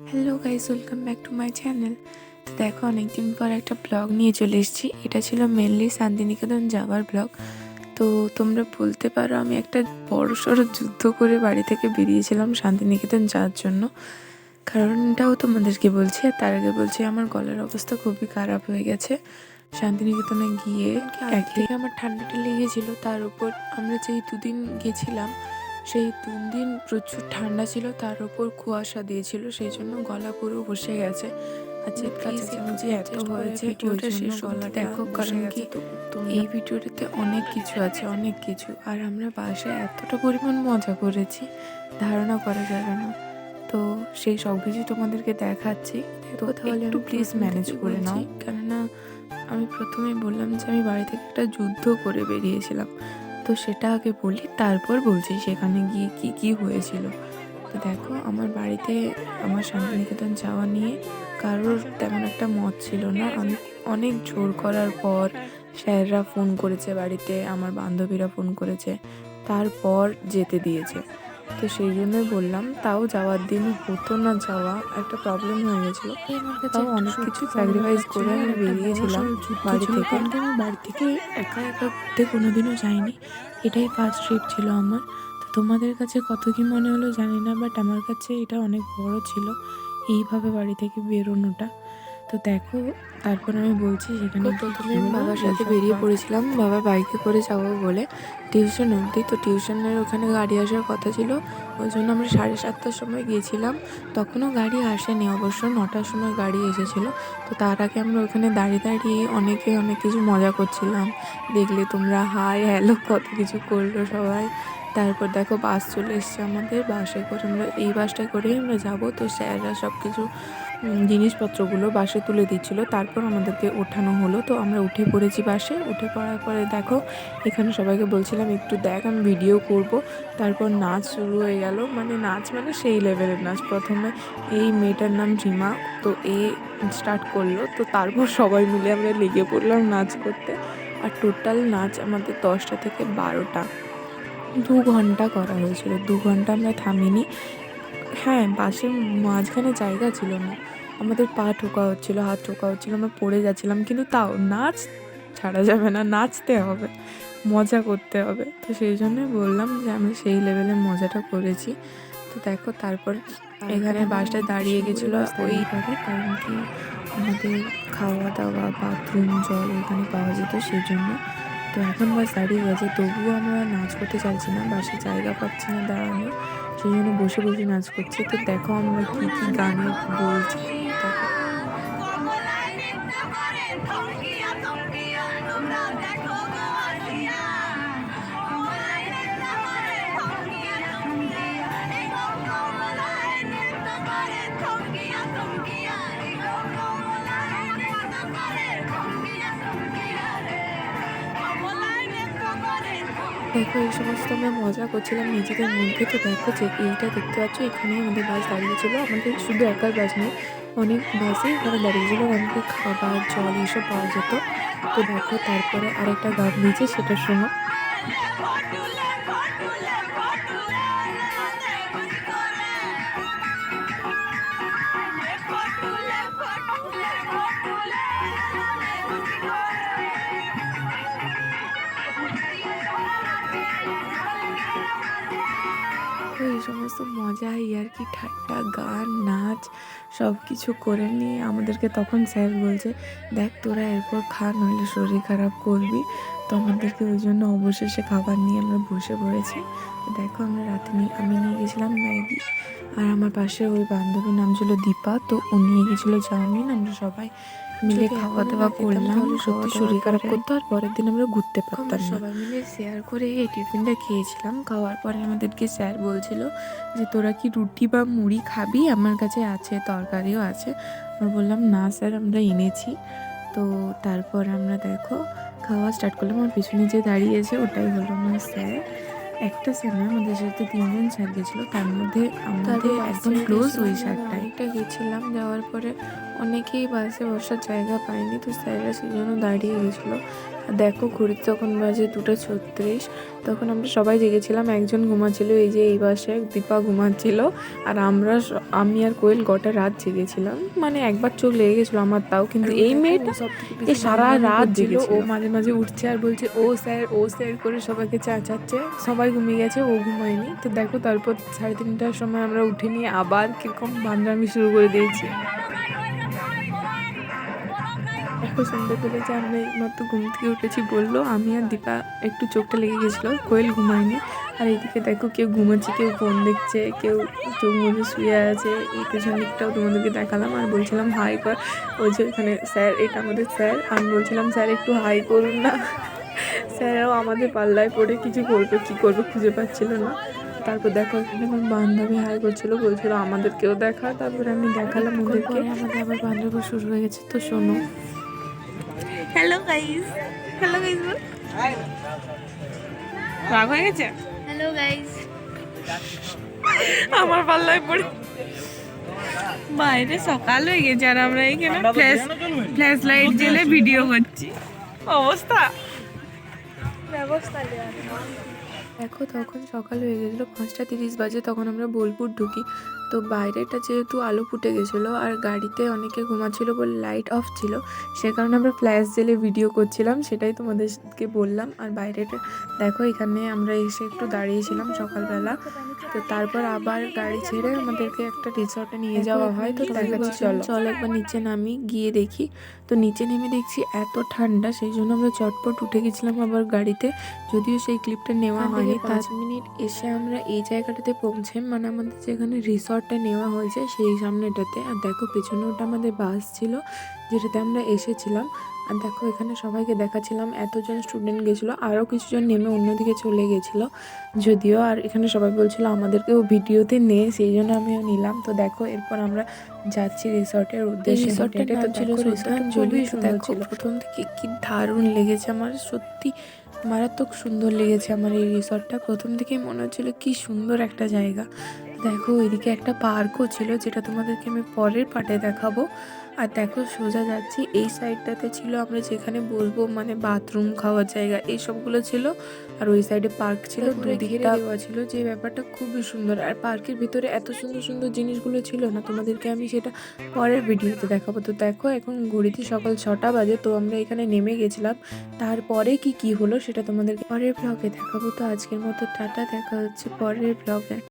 Hello guys welcome back to my channel তো দেখো অনেকদিন পর একটা ব্লগ নিয়ে চলে এসেছি। এটা ছিল মেনলি শান্তিনিকেতন যাওয়ার ব্লগ তো তোমরা বলতে পারো আমি একটা বড় সড়ো যুদ্ধ করে বাড়ি থেকে বেরিয়েছিলাম শান্তিনিকেতন যাওয়ার জন্য। কারণটাও তোমাদেরকে বলছি আর তার আগে বলছি আমার গলার অবস্থা খুবই খারাপ হয়ে গেছে। শান্তিনিকেতনে গিয়ে একদিকে আমার ঠান্ডাটা লেগেছিল তার উপর আমরা যেই দুদিন গেছিলাম সেই তিন দিন প্রচুর ঠান্ডা ছিল তার উপর কুয়াশা দিয়েছিল সেই জন্য গলা পুরো বসে গেছে। আর চিৎকার চেঁচামেচি এত হয়েছে ভিডিওটা শেষ গলা দেখো কারণ কি এই ভিডিওটাতে অনেক কিছু আছে অনেক কিছু। আর আমরা বাসায় এতটা পরিমাণ মজা করেছি ধারণা করা যাবে না। তো সেই সব কিছু তোমাদেরকে দেখাচ্ছি তো তাহলে একটু প্লিজ ম্যানেজ করে নাও। কেননা আমি প্রথমে বললাম যে আমি বাড়ি থেকে একটা যুদ্ধ করে বেরিয়েছিলাম। তো সেটা আগে বলি, তারপর বলছি সেখানে গিয়ে কি কি হয়েছিল। তো দেখো, আমার বাড়িতে আমার শান্তিনিকেতন যাওয়া নিয়ে কারোর তেমন একটা মত ছিল না। আমি অনেক জোর করার পর স্যাররা ফোন করেছে বাড়িতে, আমার বান্ধবীরা ফোন করেছে, তারপর যেতে দিয়েছে। তো সেই জন্যই বললাম তাও যাওয়ার দিন হতো না যাওয়া একটা প্রবলেম হয়ে গেছিল। তাও অনেক কিছু স্যাক্রিফাইস করে আমি বেরিয়েছিলাম বাড়ি থেকে। আমি বাড়ি থেকে একা একা ঘুরতে কোনোদিনও যাইনি। এটাই ফার্স্ট ট্রিপ ছিল আমার। তো তোমাদের কাছে কত কি মনে হলো জানি না বাট আমার কাছে এটা অনেক বড় ছিল এইভাবে বাড়ি থেকে বেরোনোটা। তো দেখো তারপর আমি বলছি সেখানে প্রথমে বাবার সাথে বেরিয়ে পড়েছিলাম। বাবা বাইকে করে যাব বলে টিউশন অবধি। তো টিউশনের ওখানে গাড়ি আসার কথা ছিল। ওই জন্য আমরা সাড়ে সাতটার সময় গিয়েছিলাম। তখনও গাড়ি আসেনি। অবশ্য নটার সময় গাড়ি এসেছিল। তো তার আগে আমরা ওখানে দাঁড়িয়ে দাঁড়িয়ে অনেকে অনেক কিছু মজা করছিলাম। দেখলে তোমরা হাই হ্যালো কত কিছু করল সবাই। তারপর দেখো বাস চলে এসছে আমাদের বাসে করে আমরা এই বাসটায় করেই আমরা যাব। তো স্যাররা সব কিছু জিনিসপত্রগুলো বাসে তুলে দিচ্ছিল। তারপর আমাদেরকে ওঠানো হলো। তো আমরা উঠে পড়েছি বাসে। উঠে পড়ার পরে দেখো, এখানে সবাইকে বলছিলাম, একটু দেখ, আমি ভিডিও করব। তারপর নাচ শুরু হয়ে গেল। মানে নাচ মানে সেই লেভেলের নাচ। প্রথমে এই মেয়েটার নাম রিমা, তো এ স্টার্ট করল। তো তারপর সবাই মিলে আমরা লেগে পড়লাম নাচ করতে। আর টোটাল নাচ আমাদের দশটা থেকে বারোটা। দু ঘণ্টা করা হয়েছিল দু ঘণ্টা আমরা থামিনি। হ্যাঁ বাসের মাঝখানে জায়গা ছিল না। আমাদের পা ঠোকা হচ্ছিল হাত ঠোকা হচ্ছিল আমরা পড়ে যাচ্ছিলাম কিন্তু তাও নাচ ছাড়া যাবে না নাচতে হবে মজা করতে হবে। তো সেই জন্যই বললাম যে আমি সেই লেভেলের মজাটা করেছি। তো দেখো তারপর এখানে বাসটা দাঁড়িয়ে গেছিল ওইভাবে কারণ কি আমাদের খাওয়া দাওয়া বাথরুম জল এখানে পাওয়া যেত সেই জন্য তো এখন বাস দাঁড়িয়ে গেছে তবুও আমরা নাচ করতে চাইছি না, বাসে জায়গা পাচ্ছি না দাঁড়ানো, সেই জন্য বসে বসে নাচ করছি। তো দেখো আমরা কী কী গানে বলছি। দেখো দেখো, এই সমস্ত আমরা মজা করছিলাম, নিজেদের মধ্যে তো দেখো যে এইটা দেখতে পাচ্ছ এখানে আমাদের বাস দাঁড়িয়েছিল আমাদের শুধু একার বাস নেই, অনেক বাসই এখানে দাঁড়িয়েছিল অনেকে খাবার, জল এইসব পাওয়া যেত। তো দেখো, তারপরে আরেকটা গান নিয়েছে সেটা শোনো। সমস্ত মজা ইয়ার্কি ঠাট্টা, গান, নাচ সব কিছু করে নিয়ে আমাদেরকে তখন স্যার বলছে, দেখ, তোরা এরপর খা, নইলে শরীর খারাপ করবি। তো আমাদেরকে ওই জন্য অবশেষে খাবার নিয়ে আমরা বসে পড়েছি। দেখো, আমরা রাতে নিয়ে আমি নিয়ে গেছিলাম ম্যাগি আর আমার পাশে ওই বান্ধবীর নাম ছিল দীপা। তো ও নিয়ে গেছিল চাউমিন। আমরা সবাই মিলে খাওয়া দাওয়া করলাম সত্যি শরীর খারাপ করতো আর পরের দিন আমরা ঘুরতে পারতাম সবাই মিলে শেয়ার করে এই টিফিনটা খেয়েছিলাম। খাওয়ার পরে আমাদেরকে স্যার বলছিল যে তোরা কি রুটি বা মুড়ি খাবি? আমার কাছে আছে তরকারিও আছে। আমরা বললাম না স্যার আমরা এনেছি। তো তারপর আমরা দেখো খাওয়া স্টার্ট করলাম। আমার পিছনে যে দাঁড়িয়েছে ওটাই হলো আমার স্যার একটা স্যার আমাদের সাথে তিনজন স্যার গেছিল। তার মধ্যে আমাদের একদম ক্লোজ ওই স্যারটাই একটা গেছিলাম। যাওয়ার পরে অনেকেই বাসে বসার জায়গা পায়নি তো স্যাররা সেই জন্য দাঁড়িয়ে গেছিল। আর দেখো ঘড়িতে তখন বাজে দুটো ছত্রিশ তখন আমরা সবাই জেগেছিলাম একজন ঘুমাচ্ছিল এই যে এই বাসে দীপা ঘুমাচ্ছিল আর আমরা আমি আর কোয়েল গোটা রাত জেগেছিলাম। মানে একবার চোখ লেগে গেছিল আমার তাও কিন্তু এই মেয়েটা এ সারা রাত ছিল ও মাঝে মাঝে উঠছে আর বলছে ও স্যার ও স্যার করে সবাইকে চেঁচাচ্ছে। সবাই ঘুমিয়ে গেছে ও ঘুমায়নি। তো দেখো তারপর সাড়ে তিনটার সময় আমরা উঠে নিয়ে আবার কীরকম বান্দামি শুরু করে দিয়েছি। শুনতে পেলে যে আমরা এইমাত্র ঘুম থেকে উঠেছি বলল আমি আর দীপা একটু চোখটা লেগে গেছিল কোয়েল ঘুমায়নি। আর এইদিকে দেখো কেউ ঘুমাচ্ছে কেউ ফোন দেখছে কেউ চোখ মুখে শুয়ে আছে এই পেছন দিকটাও তোমাদেরকে দেখালাম। আর বলছিলাম হাই কর। ওই যে এখানে স্যার এটা আমাদের স্যার। আমি বলছিলাম স্যার একটু হাই করুন না। স্যারও আমাদের পাল্লায় পড়ে কিছু করবে কী করবে খুঁজে পাচ্ছিল না। তারপর দেখো এখানে আমার বান্ধবী হাই করছিল বলছিল আমাদেরকেও দেখা। তারপরে আমি দেখালাম ওদেরকে। আমাদের আবার বান্ধবী শুরু হয়ে গেছে তো শোনো। হ্যালো গাইস হ্যালো গাইস বল। রাগ হয়ে গেছে? হ্যালো গাইস আমার পাল্লায় পড়ে। বাইরে সকাল হয়ে গেছে আর আমরা এখানে ফ্ল্যাশ ফ্ল্যাশ লাইট জ্বেলে ভিডিও করছি। অবস্থা। দেখো তখন সকাল হয়ে গেছিল পাঁচটা তিরিশ বাজে তখন আমরা বোলপুর ঢুকি। তো বাইরেটা যেহেতু আলো ফুটে গেছিল আর গাড়িতে অনেকে ঘুমাচ্ছিল বলে লাইট অফ ছিল সে কারণে আমরা ফ্ল্যাশ জেলে ভিডিও করছিলাম সেটাই তোমাদেরকে বললাম। আর বাইরেটা দেখো এখানে আমরা এসে একটু দাঁড়িয়েছিলাম সকালবেলা। তো তারপর আবার গাড়ি ছেড়ে আমাদেরকে একটা রিসর্টে নিয়ে যাওয়া হয়। তো দেখাচ্ছি চলো। চলো একবার নিচে নামি গিয়ে দেখি। তো নিচে নেমে দেখছি এত ঠান্ডা সেই জন্য আমরা চটপট উঠে গেছিলাম আবার গাড়িতে। যদিও সেই ক্লিপটা নেওয়া হয়নি। পাঁচ মিনিট এসে আমরা এই জায়গাটাতে পৌঁছে মানে আমাদের যেখানে রিসর্টটা নেওয়া হয়েছে সেই সামনেটাতে। আর দেখো পেছনে ওটা আমাদের বাস ছিল যেটাতে আমরা এসেছিলাম। আর দেখো এখানে সবাইকে দেখাচ্ছিলাম এতজন স্টুডেন্ট গেছিল আরও কিছুজন নেমে অন্যদিকে চলে গেছিল। যদিও আর এখানে সবাই বলছিল আমাদেরকেও ভিডিওতে নে সেই জন্য আমিও নিলাম। তো দেখো এরপর আমরা যাচ্ছি রিসর্টের উদ্দেশ্যে। ছিল প্রথম থেকে কি দারুণ লেগেছে আমার। সত্যি মারাত্মক সুন্দর লেগেছে আমার এই রিসর্টটা প্রথম থেকেই মনে হচ্ছিল কি সুন্দর একটা জায়গা। দেখো ওইদিকে একটা পার্কও ছিল যেটা তোমাদেরকে আমি পরের পার্টে দেখাবো। আর দেখো সোজা যাচ্ছি এই সাইডটাতে ছিল আমরা যেখানে বলব মানে বাথরুম খাওয়ার জায়গা এই সবগুলো ছিল। আর ওই সাইডে পার্ক ছিল দুদিকে দেওয়া ছিল যে ব্যাপারটা খুবই সুন্দর। আর পার্কের ভিতরে এত সুন্দর সুন্দর জিনিসগুলো ছিল না তোমাদেরকে আমি সেটা পরের ভিডিওতে দেখাবো। তো দেখো এখন ঘড়িতে সকাল ছটা বাজে তো আমরা এখানে নেমে গেছিলাম। তারপরে কি কি হলো সেটা তোমাদেরকে পরের ব্লগে দেখাবো। তো আজকের মতো টাটা দেখা হচ্ছে পরের ব্লগে